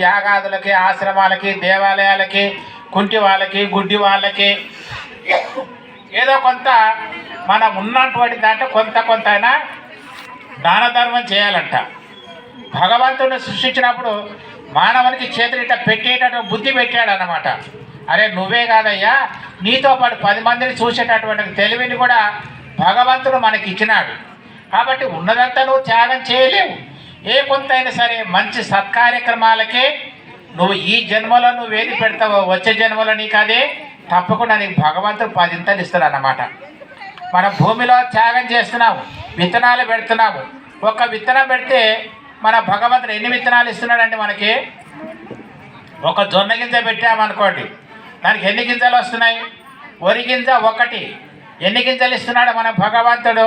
యాగాదులకి ఆశ్రమాలకి దేవాలయాలకి కుంటి వాళ్ళకి గుడ్డి వాళ్ళకి. ఏదో కొంత మనం ఉన్నటువంటి దాంట్లో కొంత కొంత అయినా దాన ధర్మం చేయాలంట. భగవంతుడిని సృష్టించినప్పుడు మానవునికి చేతులు ఇట్లా పెట్టేటటువంటి బుద్ధి పెట్టాడు అనమాట అరే నువ్వే కాదయ్యా నీతో పాటు పది మందిని చూసేటటువంటి తెలివిని కూడా భగవంతుడు మనకి ఇచ్చినాడు కాబట్టి ఉన్నదంతా నువ్వు త్యాగం చేయలేవు. ఏ కొంత అయినా సరే మంచి సత్కార్యక్రమాలకే నువ్వు ఈ జన్మలో నువ్వు ఏది పెడతావో వచ్చే జన్మలో నీకు అదే తప్పకుండా నీకు భగవంతుడు పదింతలు ఇస్తాడు అన్నమాట మన భూమిలో త్యాగం చేస్తున్నాము విత్తనాలు పెడుతున్నాము ఒక విత్తనం పెడితే మన భగవంతుడు ఎన్ని విత్తనాలు ఇస్తున్నాడండి మనకి? ఒక జొన్న గింజ పెట్టామనుకోండి దానికి ఎన్ని గింజలు వస్తున్నాయి? వరి గింజ ఒకటి. ఎన్ని గింజలు ఇస్తున్నాడు మన భగవంతుడు?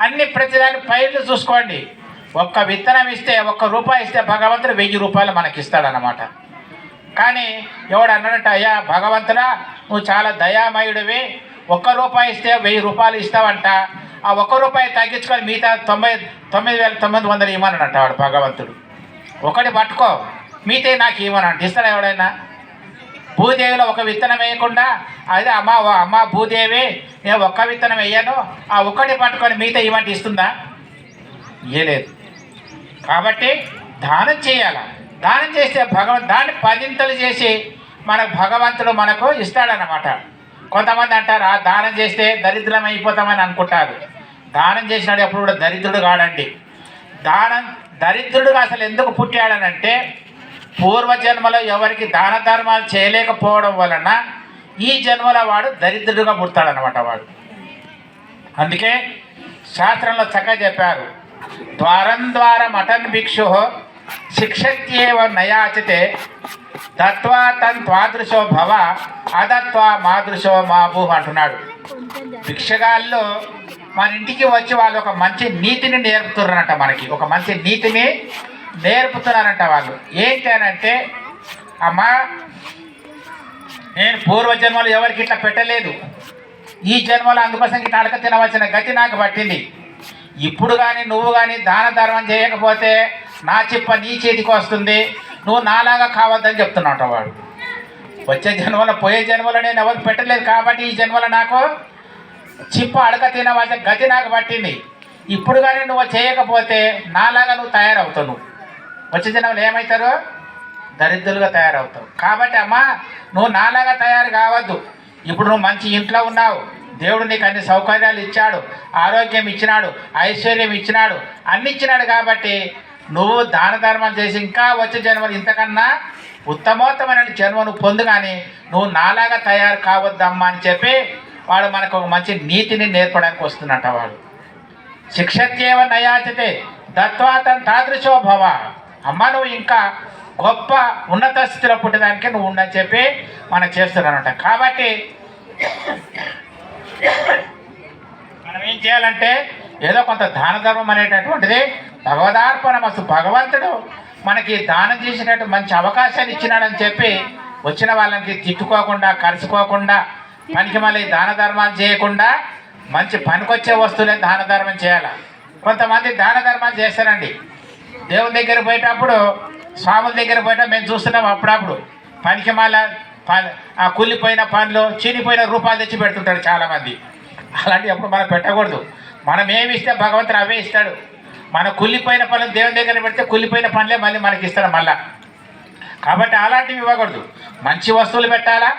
అన్ని ప్రతిదాని పైర్లు చూసుకోండి. ఒక్క విత్తనం ఇస్తే ఒక్క రూపాయి ఇస్తే భగవంతుడు వెయ్యి రూపాయలు మనకి ఇస్తాడనమాట కానీ ఎవడు అన్నాడంట అయ్యా భగవంతుడా నువ్వు చాలా దయామయుడివి. ఒక్క రూపాయి ఇస్తే వెయ్యి రూపాయలు ఇస్తావంట. ఆ ఒక్క రూపాయి తగ్గించుకొని మిగతా తొంభై తొమ్మిది వేల తొమ్మిది వందలు ఇవ్వమన్నాడంట వాడు భగవంతుడు. ఒకటి పట్టుకో మిగతా నాకు ఇవ్వనంట ఇస్తాడా ఎవడైనా? భూదేవిలో ఒక విత్తనం వేయకుండా అదే అమ్మ అమ్మ భూదేవి నేను ఒక్క విత్తనం వేయను. ఆ ఒక్కటి పట్టుకొని మిగతా ఇవ్వండి ఇస్తుందా? ఇయ్యలేదు కాబట్టి దానం చేయాల? దానం చేస్తే భగవంతు దాన్ని పదింతలు చేసి మనకు భగవంతుడు మనకు ఇస్తాడనమాట కొంతమంది అంటారు ఆ దానం చేస్తే దరిద్రం అయిపోతామని అనుకుంటారు. దానం చేసినాడు ఎప్పుడు కూడా దరిద్రుడు కాడండి. దానం దరిద్రుడుగా అసలు ఎందుకు పుట్టాడనంటే పూర్వజన్మలో ఎవరికి దాన ధర్మాలు చేయలేకపోవడం వలన ఈ జన్మలో వాడు దరిద్రుడుగా పుడతాడనమాట వాడు. అందుకే శాస్త్రంలో చక్కగా చెప్పారు ద్వారం ద్వారా మటన్ భిక్షు శిక్షత్యేవ నయాచితే దత్వా తన్ త్వాదృశో భవ అదత్వా మాదృశో మాబు అంటున్నాడు. భిక్షగాళ్ళు మన ఇంటికి వచ్చి వాళ్ళు ఒక మంచి నీతిని నేర్పుతున్నారంట మనకి. ఒక మంచి నీతిని నేర్పుతున్నారంట వాళ్ళు. ఏంటి అని అంటే అమ్మా నేను పూర్వజన్మలు ఎవరికి ఇట్లా పెట్టలేదు. ఈ జన్మలో అందుకోసం ఇట్లా అడక తినవలసిన గతి నాకు పట్టింది. ఇప్పుడు కానీ నువ్వు కానీ దాన ధర్మం చేయకపోతే నా చిప్ప నీ చేతికి వస్తుంది. నువ్వు నాలాగా కావద్దని చెప్తున్నావు వాడు. వచ్చే జన్మలో పోయే జన్మలో నేను ఎవరు పెట్టలేదు కాబట్టి ఈ జన్మలో నాకు చిప్ప అడక తినవలసిన గతి నాకు పట్టింది. ఇప్పుడు కానీ నువ్వు చేయకపోతే నాలాగా నువ్వు తయారవుతావు నువ్వు. వచ్చే జన్మలు ఏమవుతారు దరిద్రులుగా తయారవుతావు. కాబట్టి అమ్మా నువ్వు నాలాగా తయారు కావద్దు. ఇప్పుడు నువ్వు మంచి ఇంట్లో ఉన్నావు. దేవుడు నీకు అన్ని సౌకర్యాలు ఇచ్చాడు ఆరోగ్యం ఇచ్చినాడు ఐశ్వర్యం ఇచ్చినాడు అన్ని ఇచ్చినాడు కాబట్టి నువ్వు దాన ధర్మాలు చేసి ఇంకా వచ్చే జన్మలు ఇంతకన్నా ఉత్తమోత్తమైన జన్మను పొందుగానే నువ్వు నాలాగా తయారు కావద్దమ్మా అని చెప్పి వాడు మనకు ఒక మంచి నీతిని నేర్పడానికి వస్తున్నట్ట వాడు. శిక్షత్యేవ నయాచితే దత్వాతన్ తాదృశో భవ. అమ్మ నువ్వు ఇంకా గొప్ప ఉన్నత స్థితిలో పుట్టడానికి నువ్వు ఉండని చెప్పి మనం చేస్తున్నానంట కాబట్టి మనం ఏం చేయాలంటే ఏదో కొంత దాన ధర్మం అనేటటువంటిది భగవదార్పణ మస్తు భగవంతుడు మనకి దానం చేసినట్టు మంచి అవకాశాన్ని ఇచ్చినాడని చెప్పి వచ్చిన వాళ్ళకి తిట్టుకోకుండా కలుసుకోకుండా పనికి మళ్ళీ దాన ధర్మాలు చేయకుండా మంచి పనికొచ్చే వస్తువులే దాన ధర్మం చేయాలి? కొంతమంది దాన ధర్మాలు చేస్తారండి. దేవుని దగ్గర పోయేటప్పుడు స్వాముల దగ్గర పోయేటప్పుడు మేము చూస్తున్నాం అప్పుడప్పుడు. పనికి మళ్ళీ ఆ కుళ్ళిపోయిన పనులు చీనిపోయిన రూపాయలు తెచ్చి పెడుతుంటారు చాలామంది. అలాంటివి అప్పుడు మనం పెట్టకూడదు. మనం ఏమి ఇస్తే భగవంతుడు అవే ఇస్తాడు. మన కుళ్ళిపోయిన పనులు దేవుని దగ్గర పెడితే కుళ్ళిపోయిన పనులే మళ్ళీ మనకి ఇస్తాడు మళ్ళా. కాబట్టి అలాంటివి ఇవ్వకూడదు. మంచి వస్తువులు పెట్టాలా?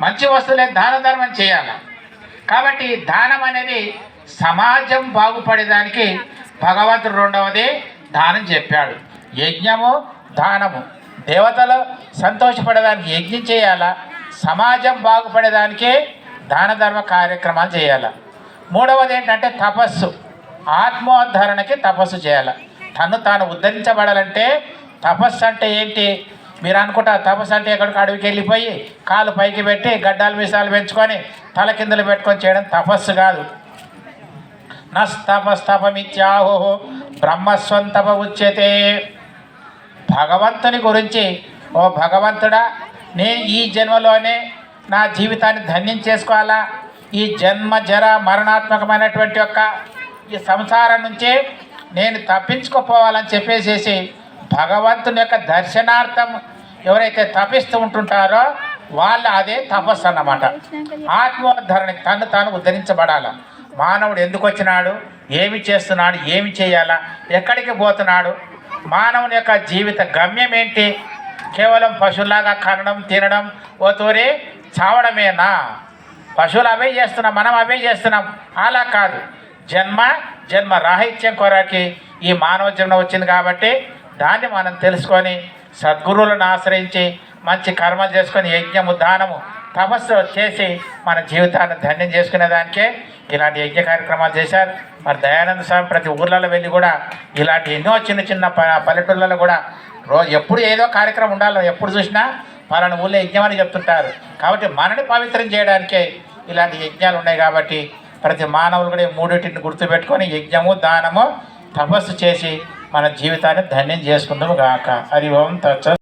మంచి వస్తువులే దాన ధర్మం చేయాలా? కాబట్టి దానం అనేది సమాజం బాగుపడేదానికి భగవంతుడు రెండవది దానం చెప్పాడు. యజ్ఞము దానము. దేవతలు సంతోషపడేదానికి యజ్ఞం చేయాలా? సమాజం బాగుపడేదానికే దాన ధర్మ కార్యక్రమాలు చేయాలా? మూడవది ఏంటంటే తపస్సు. ఆత్మోద్ధరణకి తపస్సు చేయాలి? తను తాను ఉద్ధరించబడాలంటే తపస్సు అంటే ఏంటి? మీరు అనుకుంటా తపస్సు అంటే ఎక్కడికి అడవికి వెళ్ళిపోయి కాలు పైకి పెట్టి గడ్డాలు మీసాలు పెంచుకొని తల కిందలు పెట్టుకొని చేయడం తపస్సు కాదు. నస్తపస్తపమిత్యాహో బ్రహ్మస్వంతప ఉచ్యతే భగవంతుని గురించి ఓ భగవంతుడా నేను ఈ జన్మలోనే నా జీవితాన్ని ధన్యం చేసుకోవాలా ఈ జన్మ జర మరణాత్మకమైనటువంటి యొక్క ఈ సంసారం నుంచే నేను తప్పించుకోపోవాలని చెప్పేసేసి భగవంతుని యొక్క దర్శనార్థం ఎవరైతే తపిస్తూ ఉంటుంటారో వాళ్ళు అదే తపస్సు అన్నమాట. ఆత్మోద్ధరణకి తను తాను ఉద్ధరించబడాల. మానవుడు ఎందుకు వచ్చినాడు? ఏమి చేస్తున్నాడు? ఏమి చేయాలా? ఎక్కడికి పోతున్నాడు? మానవుని యొక్క జీవిత గమ్యం ఏంటి కేవలం పశువులాగా కనడం తినడం ఓ తోరే చావడమేనా? పశువులు అవే చేస్తున్నాం మనం అవే చేస్తున్నాం. అలా కాదు. జన్మ జన్మ రాహిత్యం కొరకి ఈ మానవ జన్మ వచ్చింది కాబట్టి దాన్ని మనం తెలుసుకొని సద్గురువులను ఆశ్రయించి మంచి కర్మలు చేసుకొని యజ్ఞము దానము తపస్సు చేసి మన జీవితాన్ని ధన్యం చేసుకునే దానికే ఇలాంటి యజ్ఞ కార్యక్రమాలు చేశారు. మరి దయానంద స్వామి ప్రతి ఊర్లలో వెళ్ళి కూడా ఇలాంటి ఎన్నో చిన్న చిన్న పల్లెటూళ్ళలో కూడా రోజు ఎప్పుడు ఏదో కార్యక్రమం ఉండాలి ఎప్పుడు చూసినా పలానా ఊళ్ళో యజ్ఞం అని చెప్తుంటారు. కాబట్టి మనని పవిత్రం చేయడానికే ఇలాంటి యజ్ఞాలు ఉన్నాయి కాబట్టి ప్రతి మానవులు కూడా ఈ మూడింటిని గుర్తుపెట్టుకొని యజ్ఞము దానము తపస్సు చేసి మన జీవితాన్ని ధన్యం చేసుకుందాము గాక. హరి ఓం తచ్చ